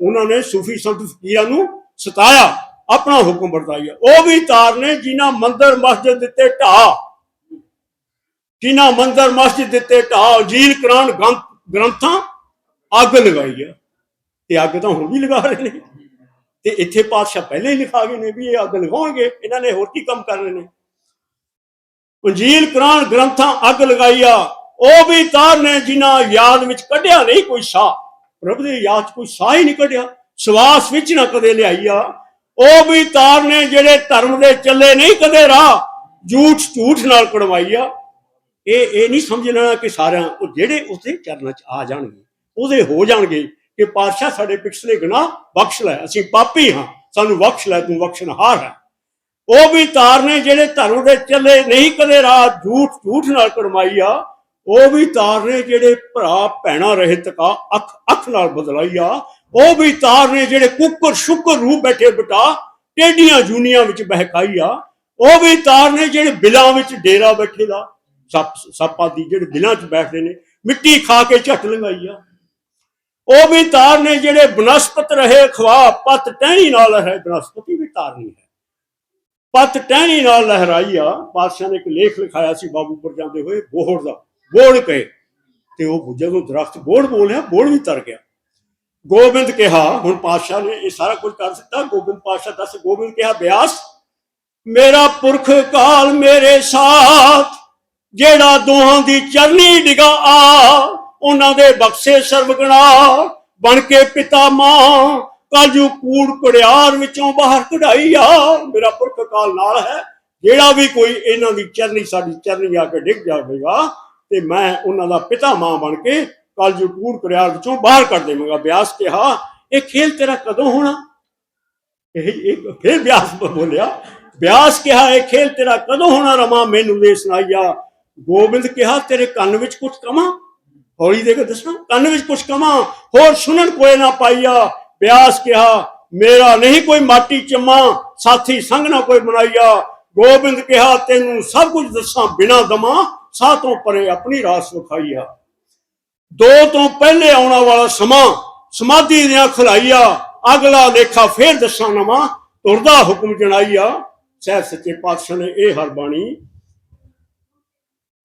ਉਹਨਾਂ ਨੇ ਸੂਫੀ ਸੰਤ ਫਕੀਰਾਂ ਨੂੰ ਸਤਾਇਆ, ਆਪਣਾ ਹੁਕਮ ਵਰਤਾਇਆ। ਉਹ ਵੀ ਤਾਰ ਨੇ ਜਿਨ੍ਹਾਂ ਮੰਦਰ ਮਸਜਿਦ ਦਿੱਤੇ ਢਾ ਜਿਨ੍ਹਾਂ ਮੰਦਰ ਮਸਜਿਦ ਦਿੱਤੇ ਢਾ ਜੀਲ ਕੁਰਾਨ ਗ੍ਰੰਥ ਗ੍ਰੰਥਾਂ ਅੱਗ ਲਗਾਈ ਆ। ਤੇ ਅੱਗ ਤਾਂ ਹੁਣ ਵੀ ਲਗਾ ਰਹੇ ਨੇ। ਤੇ ਇੱਥੇ ਪਾਤਸ਼ਾਹ ਪਹਿਲਾਂ ਹੀ ਲਿਖਾ ਗਏ ਨੇ ਵੀ ਇਹ ਅੱਗ ਲਗਾਉਣਗੇ, ਇਹਨਾਂ ਨੇ ਹੋਰ ਕੀ ਕੰਮ ਕਰਨੇ ਨੇ? ਅੰਜੀਲ ਕੁਰਾਨ ਗ੍ਰੰਥਾਂ ਅੱਗ ਲਗਾਈ ਆ, ਉਹ ਵੀ ਤਾਰ ਨੇ ਜਿਨ੍ਹਾਂ ਯਾਦ ਵਿੱਚ ਕੱਢਿਆ ਨਹੀਂ ਕੋਈ ਸਾਹ। ਪ੍ਰਭੂ ਦੀ ਯਾਦ 'ਚ ਕੋਈ ਸਾਹ ਹੀ ਨਹੀਂ ਕੱਢਿਆ, ਸਵਾਸ ਵਿੱਚ ਨਾ ਕਦੇ ਲਿਆਈ ਆ। ਉਹ ਵੀ ਤਾਰ ਨੇ ਜਿਹੜੇ ਧਰਮ ਦੇ ਚੱਲੇ ਨਹੀਂ ਕਦੇ ਰਾਹ ਝੂਠ ਝੂਠ ਨਾਲ ਕੜਵਾਈ ਆ। ਇਹ ਇਹ ਨਹੀਂ ਸਮਝਣਾ ਕਿ ਸਾਰਿਆਂ, ਉਹ ਜਿਹੜੇ ਉਸਦੇ ਚਰਨਾਂ 'ਚ ਆ ਜਾਣਗੇ, ਉਹਦੇ ਹੋ ਜਾਣਗੇ ਕਿ ਪਾਤਸ਼ਾਹ ਸਾਡੇ ਪਿਛਲੇ ਗੁਨਾਹ ਬਖਸ਼ ਲੈ, ਅਸੀਂ ਪਾਪੀ ਹਾਂ, ਸਾਨੂੰ ਬਖਸ਼ ਲੈ, ਤੂੰ ਬਖਸ਼ਣਹਾਰ ਹੈ। ਉਹ ਵੀ ਤਾਰ ਨੇ ਜਿਹੜੇ ਧਰਮ ਦੇ ਚੱਲੇ, ਨਹੀਂ ਕਦੇ ਰਾਹ ਝੂਠ ਝੂਠ ਨਾਲ ਕੜਮਾਈ ਆ, ਉਹ ਵੀ ਤਾਰ ਨੇ ਜਿਹੜੇ ਭਰਾ ਭੈਣਾ ਰਹਿਤ ਕਾ ਅੱਖ ਅੱਖ ਨਾਲ ਬਦਲਾਈ ਆ, ਉਹ ਵੀ ਤਾਰ ਨੇ ਜਿਹੜੇ ਕੁੱਕਰ, ਸ਼ੁਕਰ, ਰੂਹ ਬੈਠੇ ਬਟਾ ਟੇਡੀਆਂ ਜੂਨੀਆਂ ਵਿੱਚ ਬਹਿਕਾਈ ਆ, ਉਹ ਵੀ ਤਾਰ ਨੇ ਜਿਹੜੇ ਬਿਲਾਂ ਵਿੱਚ ਡੇਰਾ ਬੈਠੇ ਦਾ ਸੱਪ ਸੱਪਾਂ ਦੀ ਜਿਹੜੇ ਦਿਲਾਂ 'ਚ ਬੈਠਦੇ ਨੇ, ਮਿੱਟੀ ਖਾ ਕੇ ਝੱਟ ਲੰਗਾਈ ਆ। ਉਹ ਵੀ ਤਾਰ ਨੇ ਜਿਹੜੇ ਬਨਸਪਤ ਰਹੇ, ਖਵਾ ਪਤ ਟਹਿਣੀ ਨਾਲ ਹੈ ਬਨਸਪਤੀ ਵੀ ਤਾਰ ਹੈ। ਪਤ ਟਹਿਣੀ ਨਾਲ ਲਹਿਰਾਈ ਆ ਬਾਦਸ਼ਾਹ ਨੇ ਇੱਕ ਲੇਖ ਲਿਖਾਇਆ ਸੀ ਬਾਬੂਪੁਰ ਜਾਂਦੇ ਹੋਏ, ਬੋਹੜ ਦਾ ਬੋੜ ਕਹੇ। ਤੇ ਉਹ ਜਦੋਂ ਦਰਖਤ ਬੋੜ ਬੋਲਿਆ ਬੋੜ ਵੀ ਤਰ ਗਿਆ। ਗੋਬਿੰਦ ਕਿਹਾ, ਹੁਣ ਪਾਤਸ਼ਾਹ ਨੇ ਇਹ ਸਾਰਾ ਕੁਝ ਕਰ ਦਿੱਤਾ, ਗੋਬਿੰਦ ਪਾਤਸ਼ਾਹ ਦੱਸ, ਗੋਬਿੰਦ ਕਿਹਾ, ਬਿਆਸ, ਮੇਰਾ ਪੁਰਖ ਕਾਲ ਮੇਰੇ ਸਾਥ ਜਿਹੜਾ ਦੋਹਾਂ ਦੀ ਚਰਨੀ ਡਿਗਾ ਆ, ਉਹਨਾਂ ਦੇ ਬਖਸ਼ੇ ਸਰਵਗਣਾ ਬਣ ਕੇ ਪਿਤਾ ਮਾਂ ਕਾਜੂ ਕੂੜ ਕੁੜਿਆਰ ਵਿੱਚੋਂ ਬਾਹਰ ਕਢਾਈ ਆ। ਮੇਰਾ ਪੁਰਖ ਕਾਲ ਨਾਲ ਹੈ। ਜਿਹੜਾ ਵੀ ਕੋਈ ਇਹਨਾਂ ਦੀ ਚਰਨੀ, ਸਾਡੀ ਚਰਨੀ ਆ ਕੇ ਡਿੱਗ ਜਾਵੇਗਾ ਤੇ ਮੈਂ ਉਹਨਾਂ ਦਾ ਪਿਤਾ ਮਾਂ ਬਣ ਕੇ ਕਾਜੂ ਕੂੜ ਕੁੜਿਆਰ ਵਿੱਚੋਂ ਬਾਹਰ ਕੱਢ ਦੇਵਾਂਗਾ। ਬਿਆਸ ਕਿਹਾ, ਇਹ ਖੇਲ ਤੇਰਾ ਕਦੋਂ ਹੋਣਾ? ਇਹ ਇੱਕ ਫਿਰ ਬਿਆਸ ਬੋਲਿਆ, ਬਿਆਸ ਕਿਹਾ, ਇਹ ਖੇਲ ਤੇਰਾ ਕਦੋਂ ਹੋਣਾ ਰਮਾ? ਮੈਨੂੰ ਦੇ ਸੁਣਾਈਆ। ਗੋਬਿੰਦ ਕਿਹਾ, ਤੇਰੇ ਕੰਨ ਵਿੱਚ ਕੁਝ ਕਮਾ ਹੌਲੀ ਦੇ ਕੇ ਦੱਸਾਂ ਕੰਨ ਵਿੱਚ ਕੁਝ ਕਮਾ ਹੋਰ ਸੁਣਨ ਕੋਈ ਨਾ ਪਾਈਆ। ਬਿਆਸ ਕਿਹਾ, ਮੇਰਾ ਨਹੀਂ ਕੋਈ ਮਾਟੀ ਚਮਾ, ਸਾਥੀ ਸੰਗ ਨਾ ਕੋਈ ਬਣਾਈਆ ਗੋਬਿੰਦ ਕਿਹਾ, ਤੈਨੂੰ ਸਭ ਕੁਝ ਦੱਸਾਂ, ਬਿਨਾ ਦਮਾ ਸਾਹ ਤੋਂ ਪਰੇ ਆਪਣੀ ਰਾਸ ਵਿਖਾਈਆ ਦੋ ਤੋਂ ਪਹਿਲੇ ਆਉਣਾ ਵਾਲਾ ਸਮਾਂ, ਸਮਾਧੀ ਦੀਆਂ ਖਲਾਈਆ, ਅਗਲਾ ਲੇਖਾ ਫੇਰ ਦੱਸਾਂ ਨਵਾਂ, ਤੁਰਦਾ ਹੁਕਮ ਜਣਾਈਆ। ਸਹਿਬ ਸੱਚੇ ਪਾਤਸ਼ਾਹ ਨੇ ਇਹ ਹਰ ਬਾਣੀ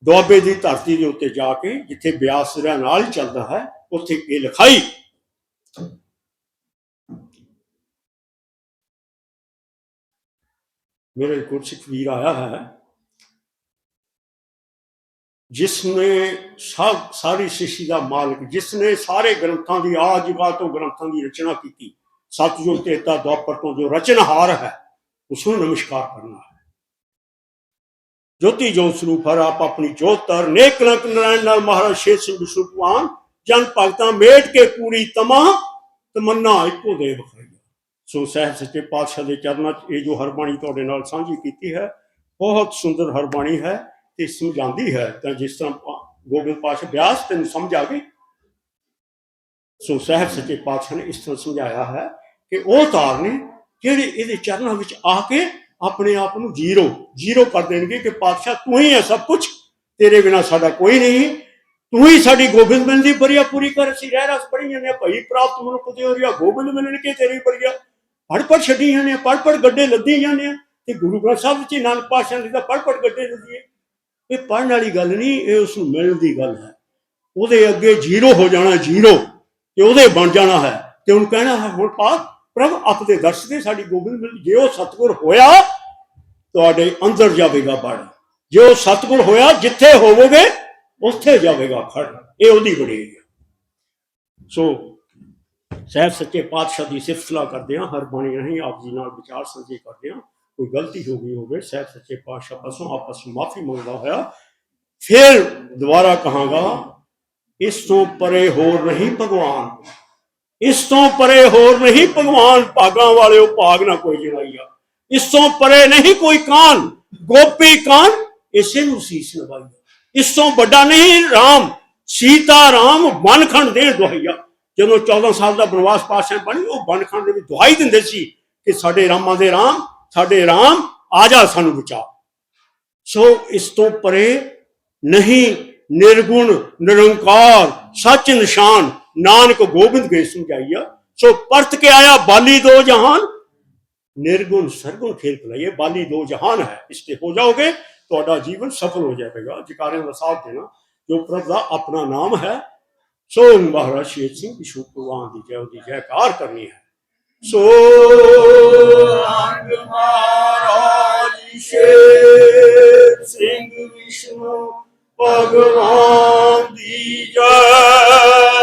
ਦੁਆਬੇ ਦੀ ਧਰਤੀ ਦੇ ਉੱਤੇ ਜਾ ਕੇ ਜਿੱਥੇ ਬਿਆਸ ਸਿਰਾਂ ਨਾਲ ਹੀ ਚੱਲਦਾ ਹੈ, ਉੱਥੇ ਇਹ ਲਿਖਾਈ। ਮੇਰੇ ਗੁਰਸਿੱਖ ਵੀਰ ਆਇਆ ਹੈ, ਜਿਸਨੇ ਸਭ ਸਾਰੀ ਸ੍ਰਿਸ਼ਟੀ ਦਾ ਮਾਲਕ, ਜਿਸਨੇ ਸਾਰੇ ਗ੍ਰੰਥਾਂ ਦੀ ਆਜਿਗਾ ਤੋਂ ਗ੍ਰੰਥਾਂ ਦੀ ਰਚਨਾ ਕੀਤੀ ਸਤਜੁਗ ਤੇਤਾ ਦੁਆਪਰ ਤੋਂ ਜੋ ਰਚਨਹਾਰ ਹੈ ਉਸ ਨੂੰ ਨਮਸਕਾਰ ਕਰਨਾ ਹੈ। ਜੋਤੀ ਜੋਤ ਸਰੂਪ ਹਰ ਆਪ ਆਪਣੀ ਜੋਤ ਤਰ ਨੇਕ ਰੰਗ ਨਾਰਾਇਣ ਨਾਲ ਮਹਾਰਾਜ ਸ਼ੇਰ ਸਿੰਘ ਵਿਸ਼ਵਪਾਨ ਜਨ ਭਗਤਾਂ ਮੇਟ ਕੇ ਪੂਰੀ ਤਮਾ, ਤਮੰਨਾ ਇੱਕੋ ਦੇ ਬਖਾਈ ਸੋ ਸਹਿਬ ਸੱਚੇ ਪਾਤਸ਼ਾਹ ਦੇ ਚਰਨਾਂ 'ਚ ਇਹ ਜੋ ਹਰਬਾਣੀ ਤੁਹਾਡੇ ਨਾਲ ਸਾਂਝੀ ਕੀਤੀ ਹੈ, ਬਹੁਤ ਸੁੰਦਰ ਹਰਬਾਣੀ ਹੈ ਤੇ ਸਮਝਾਉਂਦੀ ਹੈ। ਤਾਂ ਜਿਸ ਤਰ੍ਹਾਂ ਗੋਬਿੰਦ ਪਾਤਸ਼ਾਹ ਬਿਆਸ ਤੈਨੂੰ ਸਮਝ ਆ ਗਈ। ਸੋ ਸਾਹਿਬ ਸੱਚੇ ਪਾਤਸ਼ਾਹ ਨੇ ਇਸ ਤਰ੍ਹਾਂ ਸਮਝਾਇਆ ਹੈ ਕਿ ਉਹ ਤਾਰ ਨੇ ਜਿਹੜੇ ਇਹਦੇ ਚਰਨਾਂ ਵਿੱਚ ਆ ਕੇ ਆਪਣੇ ਆਪ ਨੂੰ ਜ਼ੀਰੋ ਜ਼ੀਰੋ ਕਰ ਦੇਣਗੇ ਕਿ ਪਾਤਸ਼ਾਹ ਤੂੰ ਹੀ ਹੈ ਸਭ ਕੁਝ ਤੇਰੇ ਬਿਨਾ ਸਾਡਾ ਕੋਈ ਨਹੀਂ ਤੂੰ ਹੀ ਸਾਡੀ ਗੋਬਿੰਦ ਮਿਲਣ ਦੀ ਬਰੀਆ ਪੂਰੀ ਕਰ ਅਸੀਂ ਰਹਿ ਰਸ ਪੜੀ ਜਾਂਦੇ ਹਾਂ, ਭਈ ਪ੍ਰਾਪਤ ਮਨੁੱਖ ਤੇ ਹੋ ਗੋਬਿੰਦ ਮਿਲਣ ਕੇ ਤੇਰੀ ਬਰੀਆ ਪੜ ਪੜ ਛੱਡੀ ਜਾਂਦੇ ਹਾਂ, ਪੜ ਪੜ ਗੱਡੇ ਲੱਦੀ ਜਾਂਦੇ ਆ। ਤੇ ਗੁਰੂ ਗ੍ਰੰਥ ਸਾਹਿਬ ਵਿੱਚ ਹੀ ਨਾਨਕ ਪਾਤਸ਼ਾਹ ਦੀ ਤਾਂ ਪੜ ਪੜ ਗੱਡੇ ਲੱਦੀਏ ਇਹ ਪੜਨ ਵਾਲੀ ਗੱਲ ਨਹੀਂ ਇਹ ਉਸ ਨੂੰ ਮਿਲਣ ਦੀ ਗੱਲ ਹੈ। ਉਹਦੇ ਅੱਗੇ ਜ਼ੀਰੋ ਹੋ ਜਾਣਾ ਜ਼ੀਰੋ ਤੇ ਉਹਦੇ ਬਣ ਜਾਣਾ ਹੈ। ਤੇ ਉਹਨੂੰ ਕਹਿਣਾ ਹੈ ਹੁਣ ਪਾ ਪ੍ਰਭ ਆਪਦੇ ਦਰਸ਼ ਦੇ ਸਾਡੀ ਗੋਬਿੰਦ ਮਿਲ, ਜੇ ਉਹ ਸਤਗੁਰ ਹੋਇਆ, ਤੁਹਾਡੇ ਅੰਦਰ ਜਾਵੇਗਾ ਬੜ ਜੇ ਉਹ ਸਤਗੁਰ ਹੋਇਆ, ਜਿੱਥੇ ਹੋਵੋਗੇ, ਉੱਥੇ ਜਾਵੇਗਾ ਖੜ ਇਹ ਉਹਦੀ ਬੜੀ ਹੈ ਸੋ, ਸਹਿਬ ਸੱਚੇ ਪਾਤਸ਼ਾਹ ਦੀ ਸਿਫਤ ਕਰਦੇ ਹਾਂ, ਹਰ ਬਾਣੀ ਨਹੀਂ ਆਪ ਜੀ ਨਾਲ ਵਿਚਾਰ ਸਾਂਝੇ ਕਰਦੇ ਹਾਂ। ਕੋਈ ਗਲਤੀ ਹੋ ਗਈ ਹੋਵੇ, ਸਹਿਬ ਸੱਚੇ ਪਾਤਸ਼ਾਹ ਪਾਸੋਂ ਆਪਸ ਵਿੱਚ ਮਾਫੀ ਮੰਗਦਾ ਹੋਇਆ, ਫਿਰ ਦੁਬਾਰਾ ਕਹਾਂਗਾ, ਇਸ ਤੋਂ ਪਰੇ ਹੋਰ ਨਹੀਂ ਭਗਵਾਨ। ਇਸ ਤੋਂ ਪਰੇ ਹੋਰ ਨਹੀਂ ਭਗਵਾਨ ਭਾਗਾਂ ਵਾਲਿਓ ਭਾਗ ਨਾ ਕੋਈ ਜਣਾਈਆ ਇਸ ਤੋਂ ਪਰੇ ਨਹੀਂ ਕੋਈ ਕਾਨ, ਗੋਪੀ ਕਾਨ, ਇਸੇ ਨੂੰ ਸੀਸ ਨਵਾਈਆ ਇਸ ਤੋਂ ਵੱਡਾ ਨਹੀਂ ਰਾਮ, ਸੀਤਾ ਰਾਮ ਬਨਖੰਡ ਦੇ ਦੁਹਾਈਆ। ਜਦੋਂ 14 ਸਾਲ ਦਾ ਬਨਵਾਸ ਪਾਸ਼ਾ ਬਣੀ, ਉਹ ਬਨਖੰਡ ਦੇ ਵਿੱਚ ਦੁਹਾਈ ਦਿੰਦੇ ਸੀ ਕਿ ਸਾਡੇ ਰਾਮਾਂ ਦੇ ਰਾਮ, ਸਾਡੇ ਰਾਮ, ਆ ਜਾ ਸਾਨੂੰ ਬਚਾ। ਸੋ ਇਸ ਤੋਂ ਪਰੇ ਨਹੀਂ ਨਿਰਗੁਣ, ਨਿਰੰਕਾਰ, ਸੱਚ ਨਿਸ਼ਾਨ ਨਾਨਕ ਗੋਬਿੰਦ ਕੇ ਸਮਝਾਈਆ ਸੋ ਪਰਤ ਕੇ ਆਇਆ ਬਾਲੀ ਦੋ ਜਹਾਨ। ਨਿਰਗੁਣ ਸਰਗੁਣ ਖੇਲ ਪਲਾਈਏ ਬਾਲੀ ਦੋ ਜਹਾਨ ਹੈ, ਇਸ ਤੇ ਹੋ ਜਾਓਗੇ, ਤੁਹਾਡਾ ਜੀਵਨ ਸਫਲ ਹੋ ਜਾਏਗਾ ਜਕਾਰਿਆਂ ਦਾ ਸਾਥ ਦੇਣਾ, ਜੋ ਪ੍ਰਭ ਦਾ ਆਪਣਾ ਨਾਮ ਹੈ, ਸੋ ਮਹਾਰਾਜ ਸ਼ੇਰ ਸਿੰਘ ਵਿਸ਼ੂ ਭਗਵਾਨ ਦੀ ਜੈ, ਉਹਦੀ ਜੈਕਾਰ ਕਰਨੀ ਹੈ। ਸੋ ਰੰਗ ਮਹਾਰਾਜ ਸ਼ੇਰ ਸਿੰਘ ਵਿਸ਼ਨੂੰ ਭਗਵਾਨ ਦੀ ਜੈ।